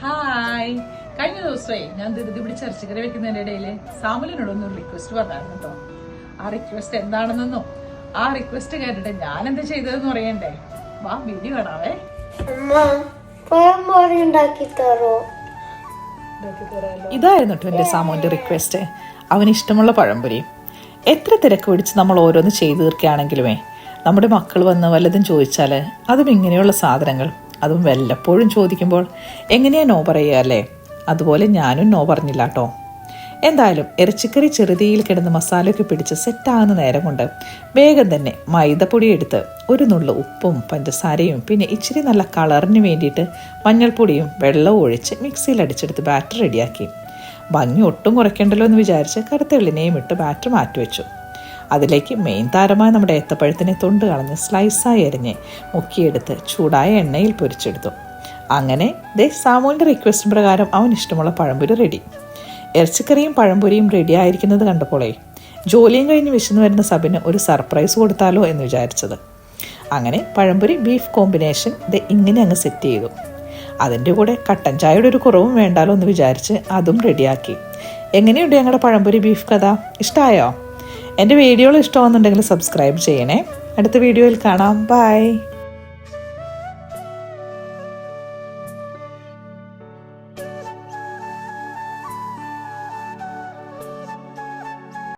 Hi. കഴിഞ്ഞ ദിവസമേ ഞാൻ ധൃതി പിടിച്ച് ഇറച്ചിക്കറി വെക്കുന്നതിന്റെ ഇടയിൽ സാമുലിനോടൊന്നും റിക്വസ്റ്റ് പറഞ്ഞായിരുന്നു കേട്ടോ ആ റിക്വസ്റ്റ് എന്താണെന്നോ ആ റിക്വസ്റ്റ് കേട്ടിട്ട് ഞാൻ എന്താ ചെയ്തതെന്ന് പറയണ്ടേ വാ വീഡിയോ കാണാവേ. ഇതായിരുന്നു കേട്ടോ എന്റെ സാമുവിന്റെ റിക്വസ്റ്റ് അവന് ഇഷ്ടമുള്ള പഴംപൊരി. എത്ര തിരക്ക് പിടിച്ച് നമ്മൾ ഓരോന്ന് ചെയ്തു തീർക്കുകയാണെങ്കിലുമേ നമ്മുടെ മക്കൾ വന്ന് വല്ലതും ചോദിച്ചാൽ അതും ഇങ്ങനെയുള്ള സാധനങ്ങൾ. അതും വല്ലപ്പോഴും ചോദിക്കുമ്പോൾ എങ്ങനെയാ നോ പറയുക അല്ലേ? അതുപോലെ ഞാനും നോ പറഞ്ഞില്ല കേട്ടോ. എന്തായാലും ഇറച്ചിക്കറി ചെറുതിയിൽ കിടന്ന് മസാലയൊക്കെ പിടിച്ച് സെറ്റാകുന്ന നേരം കൊണ്ട് വേഗം തന്നെ മൈദപ്പൊടി എടുത്ത് ഒരു നുള്ളു ഉപ്പും പഞ്ചസാരയും പിന്നെ ഇച്ചിരി നല്ല കളറിന് വേണ്ടിയിട്ട് മഞ്ഞൾപ്പൊടിയും വെള്ളവും ഒഴിച്ച് മിക്സിയിൽ അടിച്ചെടുത്ത് ബാറ്റർ റെഡിയാക്കി. ഭംഗി ഒട്ടും കുറയ്ക്കണ്ടല്ലോ എന്ന് വിചാരിച്ച് കറുത്തെള്ളിനെയും ഇട്ട് ബാറ്റർ മാറ്റിവെച്ചു. അതിലേക്ക് മെയിൻ താരമായ നമ്മുടെ ഏത്തപ്പഴത്തിനെ തൊണ്ട് കളഞ്ഞ് സ്ലൈസായി എറിഞ്ഞ് മുക്കിയെടുത്ത് ചൂടായ എണ്ണയിൽ പൊരിച്ചെടുത്തു. അങ്ങനെ ദേ സാമുവിന്റെ റിക്വസ്റ്റ് പ്രകാരം അവൻ ഇഷ്ടമുള്ള പഴംപൊരി റെഡി ഇറച്ചിക്കറിയും പഴംപൊരിയും റെഡി ആയിരിക്കുന്നത് കണ്ടപ്പോളേ ജോലിയും കഴിഞ്ഞ് വിശന്നു വരുന്ന സബിന് ഒരു സർപ്രൈസ് കൊടുത്താലോ എന്ന് വിചാരിച്ചത്. അങ്ങനെ പഴംപൊരി ബീഫ് കോമ്പിനേഷൻ ദേ ഇങ്ങനെ അങ്ങ് സെറ്റ് ചെയ്തു. അതിന്റെ കൂടെ കട്ടൻ ചായയുടെ ഒരു കുറവും വേണ്ടാലോ എന്ന് വിചാരിച്ച് അതും റെഡിയാക്കി എങ്ങനെയുണ്ട് ഞങ്ങളുടെ പഴംപൊരി ബീഫ് കഥ? ഇഷ്ടമായോ എന്റെ വീഡിയോകൾ ഇഷ്ടമാണെന്നുണ്ടെങ്കിൽ സബ്സ്ക്രൈബ് ചെയ്യണേ. അടുത്ത വീഡിയോയിൽ കാണാം. ബൈ